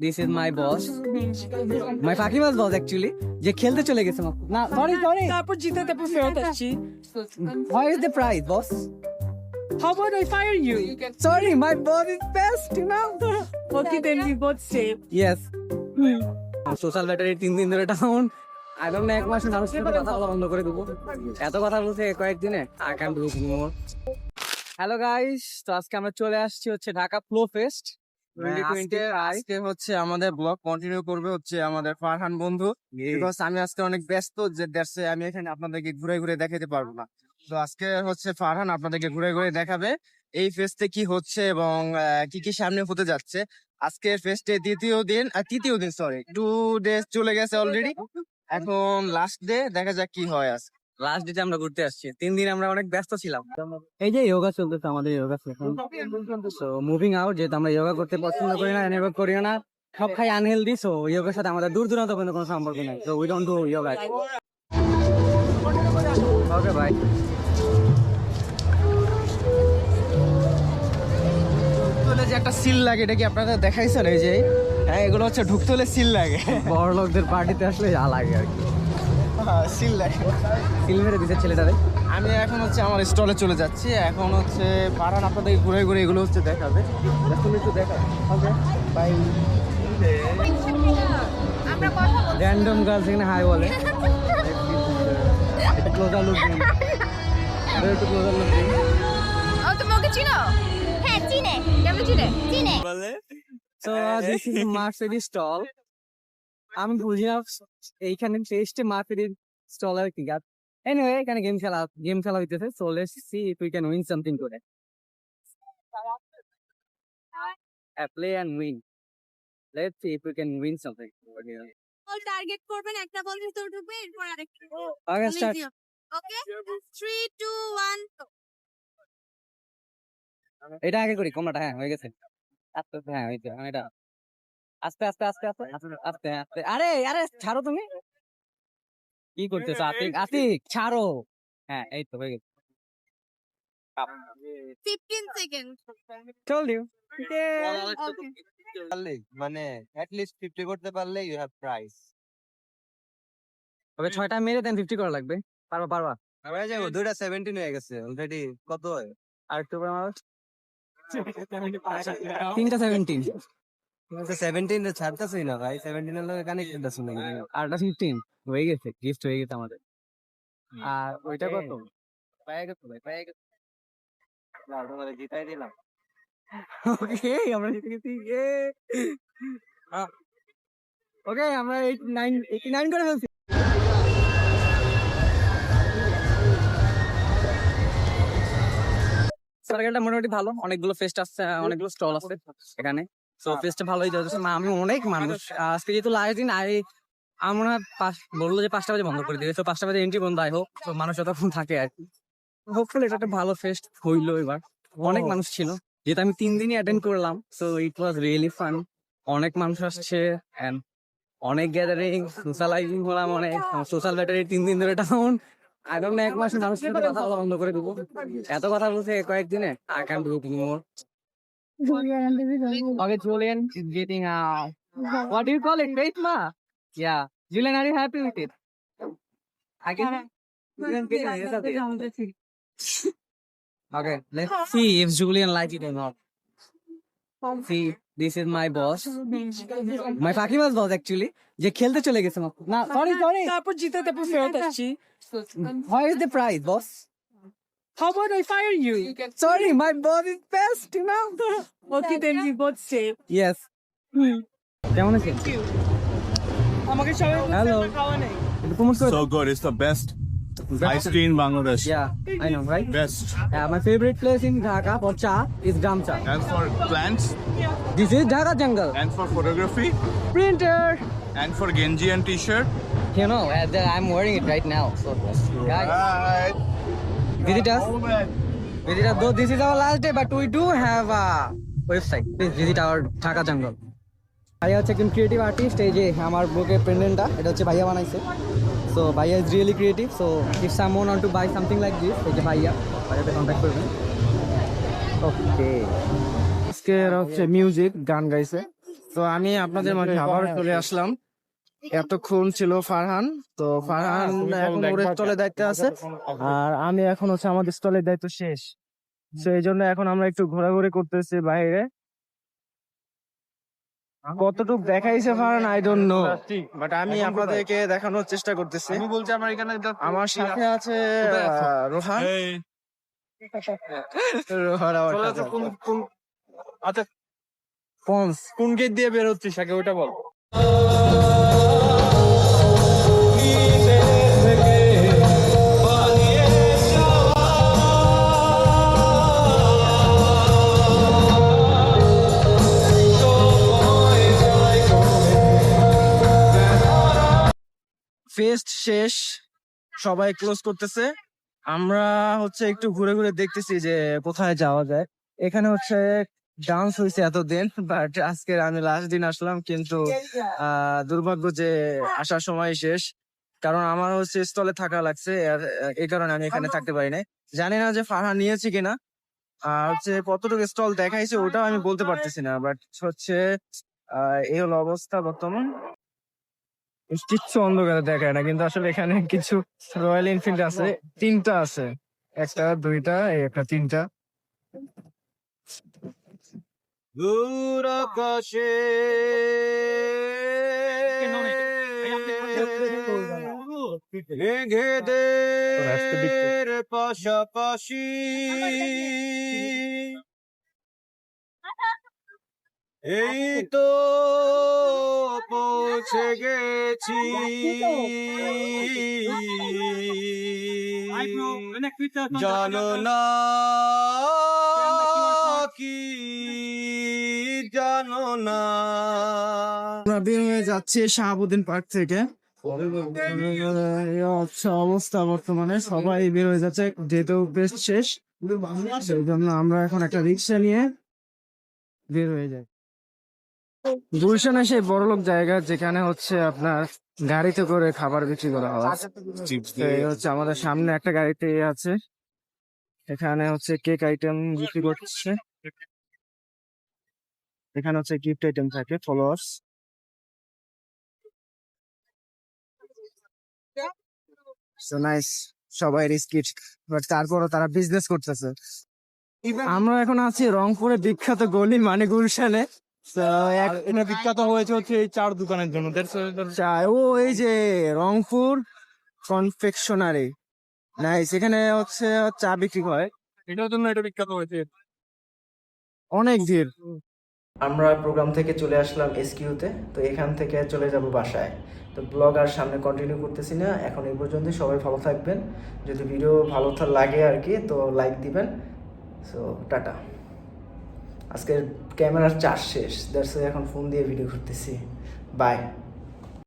This is my boss my ফাকিমাস boss actually যে খেলতে চলে গেছে। না সরি সরি তারপর জিতে তারপর ফেরত আসছি। Why is the prize boss How about I fire you? Sorry my boss is best you know Okay, then we both save. Yes social battery তিন দিন ধরে ডাউন আই ডোন্ট নো এক মাস মানুষের সাথে কথা বলা বন্ধ করে দেবো। এত কথা বলছে কয়েকদিনে। I can do more hello guys তো আজকে আমরা চলে আসছি হচ্ছে ঢাকা ফ্লো ফেস্ট আজকে আজকে হচ্ছে আমাদের ব্লগ কন্টিনিউ করবে হচ্ছে আমাদের ফারহান বন্ধু। বিকজ আমি আজকে অনেক ব্যস্ত যে দেশে আমি এখানে আপনাদেরকে ঘুরে ঘুরে দেখাতে পারব না। তো আজকে হচ্ছে ফারহান আপনাদেরকে ঘুরে ঘুরে দেখাবে এই ফেস্টে কি হচ্ছে এবং কি কি সামনে হতে যাচ্ছে। আজকের ফেস্টে দ্বিতীয় দিন তৃতীয় দিন সরি টু ডেজ চলে গেছে অলরেডি এখন লাস্ট ডে দেখা যাক কি হয় আজকে। লাস্ট ডেটে আমরা ঘুরতে আসছি। তিন দিন আমরা অনেক ব্যস্ত ছিলাম। এই যে যোগা চলতেছে আমাদের যোগা সো মুভিং আউট যেহেতু আমরা যোগা করতে পছন্দ করি না এনএভার করি না। সব খাই আনহেলদি সো যোগার সাথে আমাদের দূর দূরান্ত পর্যন্ত কোনো সম্পর্ক নেই। So we don't do yoga okay bye যে একটা সিল লাগে এটা কি আপনাদের দেখাইছেন? এই যে হ্যাঁ এগুলো হচ্ছে ঢুকতে হলে সিল লাগে। বড় লোকদের পার্টিতে আসলে যা লাগে আর কি। সিল লাগে সিল মেরে দিছে ছেলেটারে। আমি এখন হচ্ছে আমার স্টলে চলে যাচ্ছি। এখন হচ্ছে পারান আপনাদের ঘুরে ঘুরে এগুলো হচ্ছে দেখাবে। তুমি একটু দেখা বাই র্যান্ডম গার্লস এখানে হাই বলে। একটু ক্লোজার লুক দিন। একটু ক্লোজার লুক দিন তুমি ওকে চিনো? হ্যাঁ চিনে। কেমন চিনে? চিনে। So this is Mercedes stall আমি বুঝি না এইখানে টেস্টে মার্সিডিজ স্টল আর কি গাছ। এনিওয়ে এখানে গেম খেলা গেম খেলা হইতেছে so let's see if we can win something করে play and win let's see if we can win something ball target করবেন একটা বল ভিতরে ঢুকবে এরপর আরেকটা ওকে স্টার্ট ওকে 3 2 1 এটা আগে করি কমলাটা হ্যাঁ হয়ে গেছে। আস্তে হ্যাঁ হয়েছে এটা আস্তে আস্তে আস্তে আস্তে আস্তে আস্তে আরে আরে ছাড়ো তুমি। কি করতেছো? আতিক আতিক ছাড়ো। হ্যাঁ এই তো হয়ে গেছে। 15 সেকেন্ড told you পারলে মানে লিস্ট 50 করতে পারলে ইউ হ্যাভ প্রাইস তবে ছয়টা মেরে দেন ফিফটি করা লাগবে। পারবা পারবা। আমরা যাব দুইটা 17 হয়ে গেছে অলরেডি কত আর একটু তিনটা সেভেন্টিন 17 এ না ভাই। 17 এর লগে কানেক্টেড আছে না আরটা ফিফটিন হয়ে গেছে গিফট হয়ে গেছে আমাদের। আর ওইটা কত? পায়ে গেছে ভাই পায়ে গেছে। না তোমারে জিতাই দিলাম। ওকে আমরা জিতে গেছি ওকে আমরা এইট নাইন এইটি নাইন করে ফেলছি। সরকারটা মোটামুটি ভালো অনেকগুলো ফেস্ট আসছে অনেকগুলো স্টল আছে এখানে। তো ফেস্টে ভালোই যাচ্ছে। না আমি অনেক মানুষ। আজকে যেহেতু লাস্ট দিন আই আমরা পাঁচ বলল যে পাঁচটা বাজে বন্ধ করে দিবে তো পাঁচটা বাজে এন্ট্রি বন্ধ আই হোক তো মানুষ যতক্ষণ থাকে আর কি। হোপফুলি এটা একটা ভালো ফেস্ট হইল এবার। অনেক মানুষ ছিল। যেহেতু আমি তিন দিনই অ্যাটেন্ড করলাম so it was really fun অনেক মানুষ আসছে and অনেক গ্যাদারিং সোশ্যালাইজিং হলাম অনেক। সোশ্যাল ব্যাটারি তিন দিন ধরে টাউন আই ডোন্ট নো এক মাস মানুষের কথা বলা বন্ধ করে দেবো। এত কথা বলছে কয়েকদিনে। I can do more Okay, Julian is getting uh what do you call it? Faith ma? Yeah. Julian, are you happy with it? I can Julian get it. Okay, let's see if Julian like it or not. See, this is my boss. My Fakima's boss actually. যে খেলতে চলে গেছে মাত্র। না sorry sorry তারপর জিতে তারপর ফেরত আসছি Why is the prize, boss? How about I fire you? Sorry, my boss is best, you know. Okay, then we both save. Yes. কেমন আছেন? আমাকে সবাই বলছে Hello. আমার খাওয়া নেই একটু promote করে So good. It's the best iced tea in Bangladesh. Yeah, I know, right? Best. Yeah, my favorite place in Dhaka for cha is Gram Cha. And for plants, This is Dhaka Jungle. and for photography, Printer. and for Genji and t-shirt. You know, uh, the- I'm wearing it right now. So, guys, Right. Visit us. Visit us. Though this is our last day, but we do have a website. Please visit our Dhaka Jungle. ভাইয়া হচ্ছে একজন creative artist এই যে আমার বুকের পেন্ডেন্টটা এটা হচ্ছে ভাইয়া বানাইছে সো ভাইয়া is really creative so if someone want to buy something like this এই যে ভাইয়া ভাইয়াতে কন্ট্যাক্ট করবেন ওকে আজকে হচ্ছে মিউজিক গান গাইছে তো আমি আপনাদের মাঝে আবার চলে আসলাম এতক্ষণ ছিল ফারহান। তো ফারহান এখন ওর স্টলের দায়িত্বে আছে। আর আমি এখন হচ্ছে আমাদের স্টলের দায়িত্ব শেষ। তো এই জন্য এখন আমরা একটু ঘোরাঘুরি করতেছি বাইরে। কতটুকু দেখাইছে Farhan I don't know but আমি আপনাদেরকে দেখানোর চেষ্টা করতেছি। আমি বলছি আমার এখানে আমার সাথে আছে? রোহান। রোহান আমার সাথে আছে। আচ্ছা পন্স কোন গেট দিয়ে বের হচ্ছিস আগে ওটা বল। ফেস্ট শেষ, সবাই ক্লোজ করতেছে। আমরা হচ্ছে একটু ঘুরে ঘুরে দেখতেছি যে কোথায় যাওয়া যায়। এখানে হচ্ছে ডান্স হয়েছে এতদিন বাট আজকে আমি লাস্ট দিন আসলাম, কিন্তু দুর্ভাগ্য যে আসার সময় শেষ। কারণ আমার হচ্ছে স্টলে থাকা লাগছে এই কারণে আমি এখানে থাকতে পারি নাই। জানি না যে ফারহা নিয়েছি কিনা, আর হচ্ছে কতটুকু স্টল দেখাইছে ওটাও আমি বলতে পারতেছি না বাট হচ্ছে এই হলো অবস্থা বর্তমান। কিচ্ছু অন্ধকারে দেখায় না কিন্তু আসলে এখানে কিছু রয়্যাল এনফিল্ড আছে তিনটা আছে। একটা দুইটা এই একটা তিনটা। দূর আকাশে পাশাপাশি এই তো পৌঁছে গেছি জানো না কি জানো না বের হয়ে যাচ্ছে শাহাবুদ্দিন পার্ক থেকে অবস্থা বর্তমানে সবাই বের হয়ে যাচ্ছে যেহেতু বেশ শেষ সেই জন্য আমরা এখন একটা রিক্সা নিয়ে বের হয়ে যাই গুলশানে সেই বড়লোক জায়গা যেখানে হচ্ছে আপনার গাড়িতে করে খাবার বিক্রি করা হয়। হচ্ছে আমাদের সামনে একটা গাড়িতে আছে। এখানে হচ্ছে কেক আইটেম বিক্রি করছে। এখানে হচ্ছে গিফট আইটেম থাকে ফলোয়ার্স সো নাইস সবাই রিস্কিট বাট তারপরও তারা বিজনেস করতেছে। আমরা এখন আছি রংপুরে বিখ্যাত গলি মানে গুলশানে। এটা বিখ্যাত হয়েছে হচ্ছে এই চার দোকানের জন্য চা- ও এই যে রংপুর কনফেকশনারি নাইস এখানে হচ্ছে চা বিক্রি হয়। এটার জন্য এটা বিখ্যাত হয়েছে। অনেক ভিড়। আমরা প্রোগ্রাম থেকে চলে আসলাম এসকিউতে তো এখান থেকে চলে যাব বাসায়। তো ব্লগ আর সামনে কন্টিনিউ করতেছি না এখন এই পর্যন্ত সবাই ভালো থাকবেন। যদি ভিডিও ভালো লাগে আর কি তো লাইক দিবেন। So tata. আজকের ক্যামেরার চার্জ শেষ। দ্যাটস এখন ফোন দিয়ে ভিডিও করতেছি। বাই